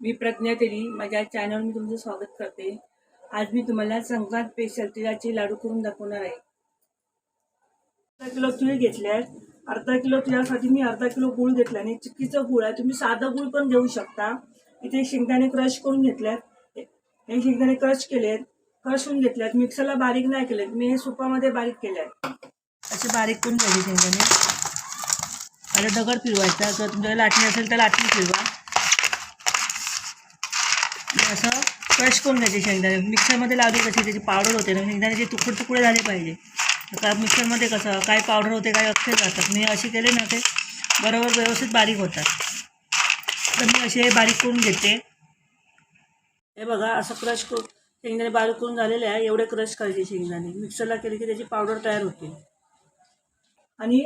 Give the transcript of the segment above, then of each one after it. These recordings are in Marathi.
मी प्रज्ञा तेली. माझ्या चॅनलवर मी तुमचं स्वागत करते. आज मी तुम्हाला संक्रांत स्पेशल तिळाचे लाडू करून दाखवणार आहे. अर्धा किलो तिळ घेतल्यात. अर्धा किलो तिळासाठी मी अर्धा किलो गूळ घेतला आणि चिक्कीचं गुळ आहे. तुम्ही साधं गुळ पण घेऊ शकता. इथे शेंगदाणे क्रश करून घेतल्यात. हे हे शेंगदाणे क्रश केलेत. क्रश होऊन घेतल्यात. मिक्सरला बारीक नाही केलेत. मी हे सुपामध्ये बारीक केले असे बारीक करून घ्यायचे शेंगदाणे. आता दगड फिरवायचा जर तुमच्याकडे लाटणी असेल तर लाटणी फिरवा असं क्रश करून घ्यायचे शेंगदाणे. मिक्सरमध्ये लागले कसे त्याचे पावडर होते ना शेंगदाण्याचे तुकडे तुकडे झाले पाहिजे. का मिक्सरमध्ये कसं काय पावडर होते काय अक्षर जातात मी असे केले ना ते बरोबर व्यवस्थित बारीक होतात. तर मी असे बारीक करून घेते. हे बघा असं क्रश करून शेंगदाणे बारीक करून झालेले आहे. एवढे क्रश करायचे शेंगदाणे. मिक्सरला केले की त्याची पावडर तयार होते. आणि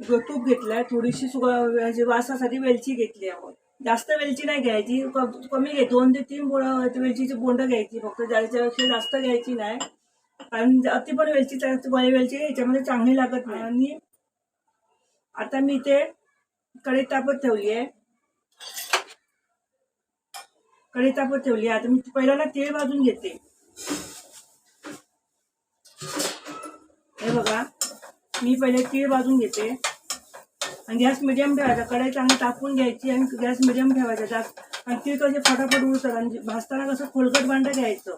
तूप घेतला आहे थोडीशी सुगा ह्याची वासासाठी वेलची घेतली आपण. जास्त वेलची नाही घ्यायची. क- कमी घे. दोन ते तीन बोंड वेलचीची बोंड घ्यायची. फक्त ज्याच्यापेक्षा जास्त घ्यायची नाही. कारण अति पण वेलची बळी वेलची याच्यामध्ये चांगली लागत नाही. आणि आता मी इथे कढी तापत ठेवली आहे. कढी तापत ठेवली आहे. आता मी पहिल्यांदा तेल भाजून घेते. हे बघा. मी पहिले तीळ भाजून घेते. गॅस मिडियम ठेवायचा कढई चांगली तापून घ्यायची आणि गॅस मिडियम ठेवायचा जास्त. आणि ती कसे फटाफट उडतात आणि भाजताना कसं खोलकट भांडं घ्यायचं.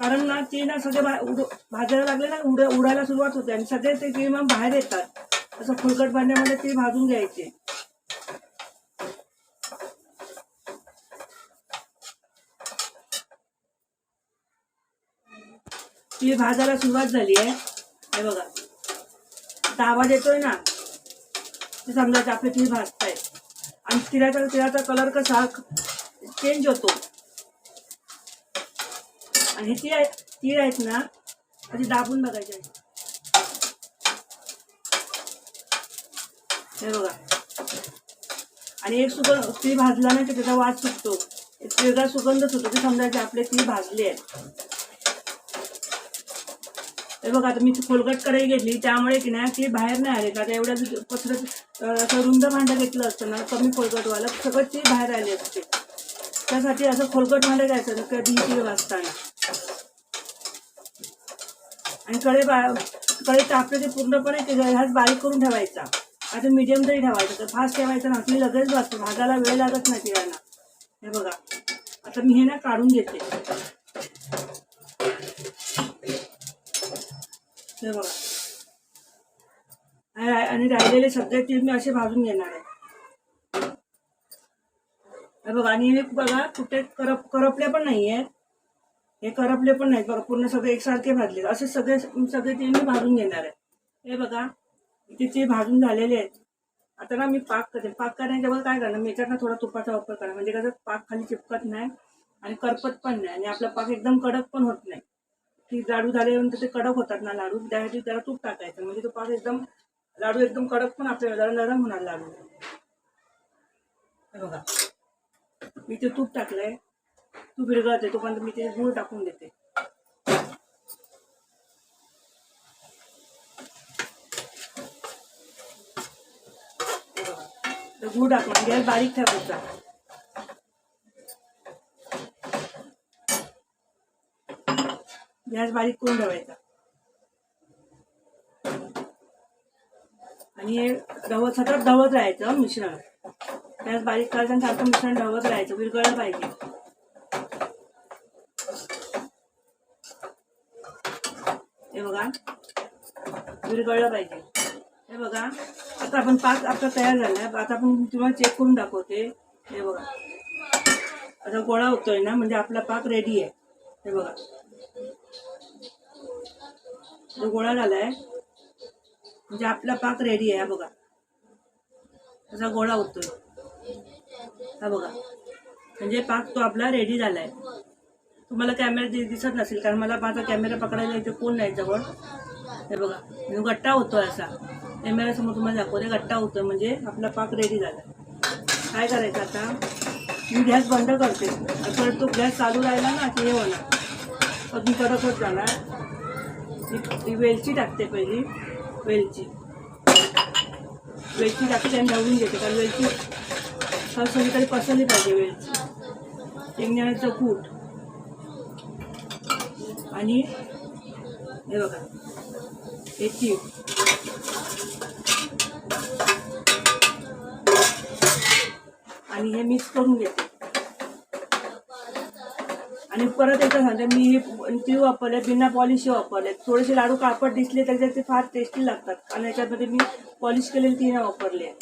कारण ना ते ना सगळे भा उड भाजायला लागले ना उड उडायला सुरुवात होते आणि सगळे ते तीळ मग बाहेर येतात. असं खोलगट भांड्यामध्ये ती भाजून घ्यायचे. ती भाजायला सुरुवात झाली आहे. हे बघा. आता आवाज येतोय ना? ते समजायचं आपले तीळ भाजताय. आणि तिळाचा तिळाचा कलर कसा चेंज होतो. आणि हे तीळ आहेत तीळ आहेत ना आधी दाबून बघायचे हे बघा. आणि एक सुगंध तीळ भाजला नाही तर त्याचा वास सुटतो. एक वेगळा सुगंध सुटतो ते समजायचे आपले तीळ भाजले आहेत हे बघा आता मी खोलगट कढई घेतली त्यामुळे की नाही ती बाहेर नाही आले. का आता एवढ्या दु- पसरत असं रुंद भांडं घेतलं असतं ना कमी खोलगटवालं सगळं ती बाहेर आले असते. त्यासाठी असं खोलगट भांडं घ्यायचं कधी ती वाजताना आणि कडे बा कडे तापले ते पूर्णपणे ते ह्याच बारीक करून ठेवायचा. आता मीडियम तरी ठेवायचं तर फास्ट ठेवायचं ना आपली लगेच वाजतो भागाला वेळ लागत नाही तिळांना हे बघा. आता मी हे ना काढून घेते. हे बघा. आणि रा- आणि राहिलेले सगळे तीळ मी असे भाजून घेणार आहे. हे बघा आणि हे बघा कुठे करप करपले पण नाही आहेत. हे करपले पण नाहीत बघा पूर्ण सगळे एकसारखे भाजले असे सगळे सगळे तीळ मी भाजून घेणार आहे. हे बघा इथे तीळ भाजून झालेले आहेत. आता ना मी पाक करते. पाक करण्याच्या बघा काय करणार? मी याच्यात ना थोडा तुपाचा वापर करणार. म्हणजे कसं पाक खाली चिपकत नाही आणि करपत पण नाही. आणि आपला पाक एकदम कडक पण होत नाही. की लाडू झाल्यानंतर ते कडक होतात ना लाडू त्यासाठी त्याला तूप टाकायचं. म्हणजे तो पाक एकदम लाडू एकदम कडक पण आपल्याला जरा नरम होणार लाडू. हे बघा. मी ते तूप टाकलंय. तूप विरघळते तोपर्यंत मी ते गूळ टाकून देते. हे तर टाकून गॅस बारीक ठेवायचा. गॅस बारीक करून ठेवायचा आणि हे ढवत सतत ढवत राहायचं मिश्रण. गॅस बारीक करायचं सारखं मिश्रण ढवत राहायचं विरघळलं पाहिजे. हे बघा विरघळलं पाहिजे. हे बघा आता आपण पाक आता तयार झाला आहे आता आपण तुम्हाला चेक करून दाखवते. हे बघा. आता गोळा होतोय ना म्हणजे आपला पाक रेडी आहे. हे बघा. तो गोळा झाला आहे म्हणजे आपला पाक रेडी आहे हा बघा. असा गोळा होतोय. हा बघा. म्हणजे पाक तो आपला रेडी झाला आहे तुम्हाला कॅमेरा दिसत नसेल कारण मला माझा कॅमेरा पकडायला इथे कोण नाही जवळ. हे बघा. म्हणजे गट्टा होतोय असा. कॅमेऱ्यासमोर तुम्हाला दाखवते. गट्टा होतोय म्हणजे आपला पाक रेडी झाला काय करायचं आता? मी गॅस बंद करते. परत तो गॅस चालू राहिला ना की हे होणार. अजून कडक होत जाणार ही- वेलची टाकते पहिली. वेलची. वेलची टाकते आणि ढवळून घेते कारण वेलची सगळीकडे पसरली पाहिजे वेलची. शेंगदाण्याचं कूट. आणि हे बघा हे तीळ. आणि हे मिक्स करून घेते. आणि परत एकदा सांगते मी हे तीळ वापरले बिना पॉलिश वापरले. थोडेसे लाडू कापड दिसले तर ते फार टेस्टी लागतात. आणि याच्यामध्ये मी पॉलिश केलेली तीळ वापरले.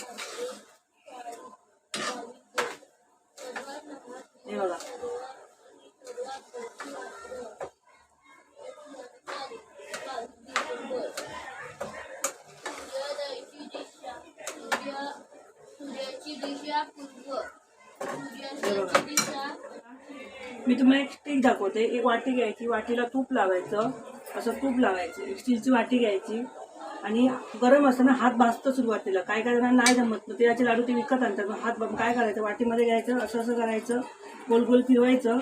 हे बघा. दिशा पूर्व. सूर्याची दिशा मी तुम्हाला एक स्टिक दाखवते. एक वाटी घ्यायची वाटीला तूप लावायचं. असं तूप लावायचं. एक स्टीलची वाटी घ्यायची. आणि गरम असताना हात भाजतो सुरुवातीला. काय काय जणांना नाही जमत. मग तिळाचे लाडू ते विकत आणतात. मग हात काय करायचं? वाटीमध्ये घ्यायचं असं असं करायचं. गोल गोल फिरवायचं.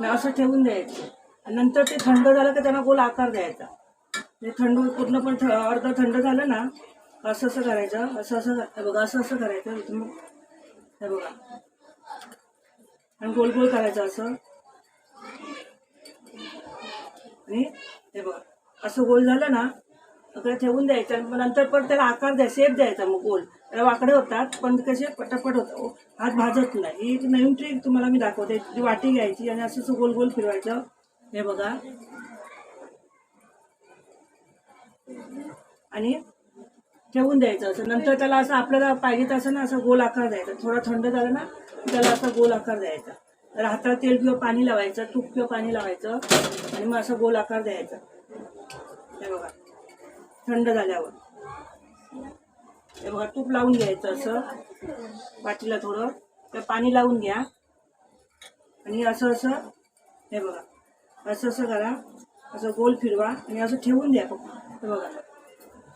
आणि असं ठेवून द्यायचं. आणि नंतर ते थंड झालं की त्यांना गोल आकार द्यायचा. ते थंड पूर्ण पण थ अर्ध थंड झालं ना असं असं करायचं. असं असं बघा असं असं करायचं. मग हे बघा. आणि गोल गोल करायचं असं. आणि हे बघा असं गोल झालं ना सगळं ठेवून द्यायचं मग नंतर पण त्याला आकार द्या शेप द्यायचा मग गोल. त्याला वाकडे होतात पण कसे पटापट होतं हात भाजत नाही. ही एक नवीन ट्रिक तुम्हाला मी दाखवते. ती वाटी घ्यायची आणि असं असं गोल गोल फिरवायचं. हे बघा. आणि ठेवून द्यायचं असं. नंतर त्याला असं आपल्याला पाहिजे तसं ना असं गोल आकार द्यायचा. थोडा थंड झाला ना त्याला असा गोल आकार द्यायचा. राहता तेल किंवा पाणी लावायचं तूप किंवा पाणी लावायचं आणि मग असं गोल आकार द्यायचा. हे बघा. थंड झाल्यावर. हे बघा तूप लावून घ्यायचं असं. वाटीला थोडं. तर पाणी लावून घ्या. आणि असं असं. हे बघा. असं असं करा. असं गोल फिरवा आणि असं ठेवून द्या फक्त. हे बघा.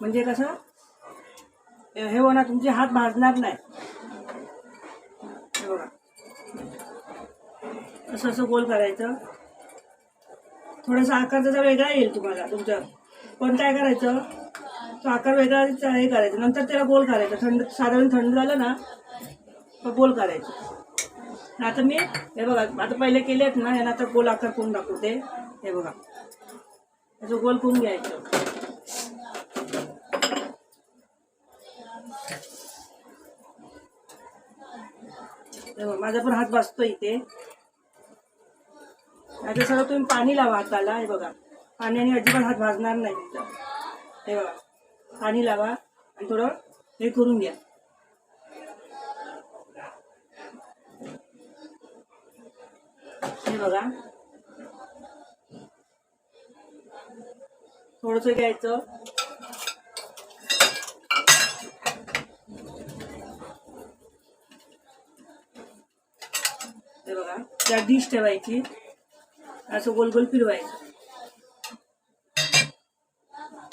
म्हणजे कसं? हे होणार तुमचे हात भाजणार नाही हे बघा असं असं गोल करायचं. थोडासा आकार त्याचा वेगळा येईल तुम्हाला तुमचा. पण काय करायचं? तो आकार वेगळा हे करायचं. नंतर त्याला गोल करायचं. थंड साधारण थंड झालं ना तर गोल करायचं. आता मी हे बघा आता पहिले केले आहेत ना यांना आता गोल आकार करून दाखवते. हे बघा. असं गोल करून घ्यायचं. हे बघा, माझा पण हात बसतो इथे. आता सगळं तुम्ही पाणी लावा हाताला हे बघा. पाण्याने अजिबात हात भाजणार नाही हे बघा. पाणी लावा आणि थोडं हे करून घ्या. हे बघा. थोडस घ्यायचं. हे बघा. त्या डिश ठेवायची. असं गोल गोल फिरवायचं.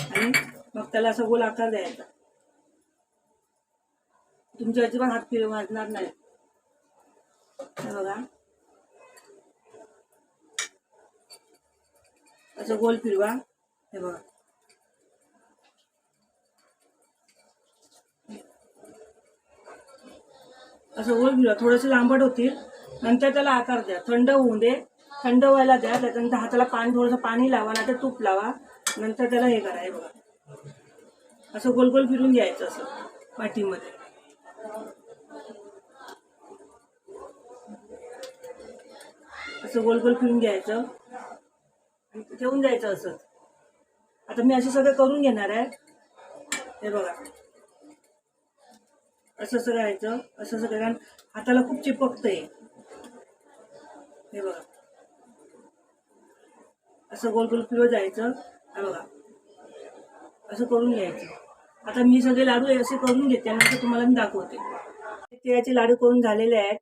आणि मग त्याला असं गोल आकार द्यायचा. तुमच्या अजिबात हात फिर वाजणार नाही. बघा. असं गोल फिरवा. हे बघा. असं गोल फिरवा. थोडंसं लांबट होतील. नंतर त्याला आकार द्या. थंड होऊन दे. थंड व्हायला द्या त्याच्यानंतर हाताला पान थोडंसं पाणी लावा नाही तर तूप लावा. नंतर त्याला हे करा हे बघा. असं गोल गोल फिरून घ्यायचं असं पाठीमध्ये असं गोल गोल फिरून घ्यायचं. ठेवून द्यायचं असं. आता मी असं सगळं करून घेणार आहे. हे बघा. असं असं करायचं असं असं कारण हाताला खूप चिपकतंय. हे बघा. असं गोल गोल फिरवत जायचं. बघा. असं करून घ्यायचं. आता मी सगळे लाडू असे करून घेते नंतर तुम्हाला मी दाखवते. तिळाचे लाडू करून झालेले आहेत.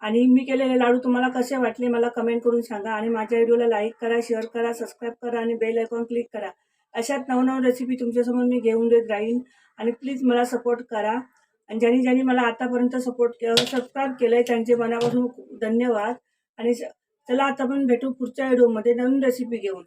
आणि मी केलेले लाडू तुम्हाला कसे वाटले मला कमेंट करून सांगा. आणि माझ्या व्हिडिओला लाईक करा शेअर करा सबस्क्राईब करा आणि बेल आयकॉन क्लिक करा. अशाच नवनव रेसिपी तुमच्यासमोर मी घेऊन देत राहीन. आणि प्लीज मला सपोर्ट करा. आणि ज्यांनी ज्यांनी मला आतापर्यंत सपोर्ट सबस्क्राईब केलं आहे त्यांचे मनापासून धन्यवाद. आणि चला आता आपण भेटू पुढच्या व्हिडिओमध्ये नवीन रेसिपी घेऊन.